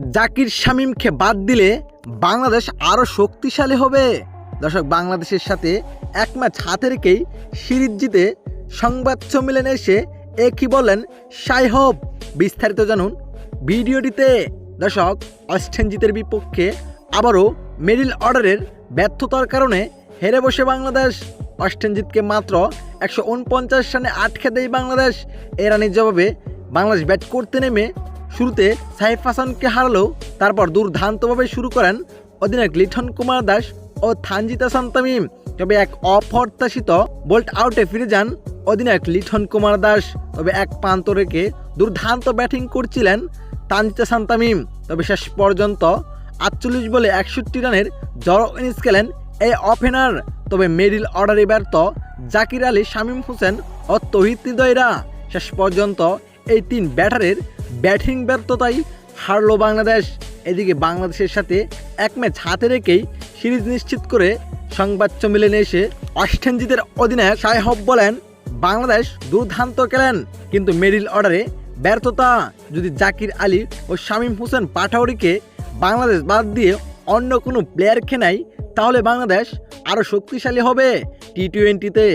জাকির শামীমকে বাদ দিলে বাংলাদেশ আরও শক্তিশালী হবে। দর্শক, বাংলাদেশের সাথে এক ম্যাচ হাতে রেখেই সিরিজ জিতে সংবাদ সম্মেলনে এসে একই বলেন সাইহব? বিস্তারিত জানুন ভিডিওটিতে। দর্শক অস্টেনজিতের বিপক্ষে আবারও মিডিল অর্ডারের ব্যর্থতার কারণে হেরে বসে বাংলাদেশ। অস্টেনজিৎকে মাত্র একশো উনপঞ্চাশ রানে আটকে দেয় বাংলাদেশ। এ রানের জবাবে বাংলাদেশ ব্যাট করতে নেমে শুরুতে সাইফ হাসানকে হারালেও তারপর দুর্দান্তভাবে শুরু করেন অধিনায়ক লিঠন কুমার দাস ও থানজিতা সান্তামিম তবে এক অপ্রত্যাশিত বোল্ট আউটে ফিরে যান অধিনায়ক লিঠন কুমার দাস। তবে এক প্রান্ত রেখে দুর্দান্ত ব্যাটিং করছিলেন তানজিতা সান্তামিম তবে শেষ পর্যন্ত আটচল্লিশ বলে একষট্টি রানের জড়ো ইনিংস খেলেন এই ওপেনার তবে মিডিল অর্ডারে ব্যর্থ জাকির আলী, শামীম হোসেন ও তহিদ হৃদয়রা। শেষ পর্যন্ত এই তিন ব্যাটারের ব্যাটিং ব্যর্থতাই হারলো বাংলাদেশ। এদিকে বাংলাদেশের সাথে এক ম্যাচ হাতে রেখেই সিরিজ নিশ্চিত করে সংবাদ সম্মেলনে এসে অস্টেনজিতের অধিনায়ক সাহেব বলেন, বাংলাদেশ দুর্দান্ত খেলেন, কিন্তু মিডিল অর্ডারে ব্যর্থতা। যদি জাকির আলী ও শামীম হোসেন পাঠাউরিকে বাংলাদেশ বাদ দিয়ে অন্য কোনো প্লেয়ার খেনাই, তাহলে বাংলাদেশ আরও শক্তিশালী হবে টি টোয়েন্টিতে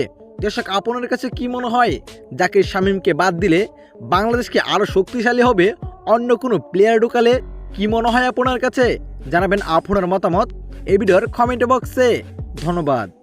দর্শক আপনার কাছে কি মনে হয়? জাকির শামীমকে বাদ দিলে বাংলাদেশকে আরও শক্তিশালী হবে? অন্য কোনো প্লেয়ার ঢুকালে কি মনে হয় আপনার কাছে? জানাবেন আপনার মতামত। এই ভিডিওর কমেন্ট বক্সে ধন্যবাদ।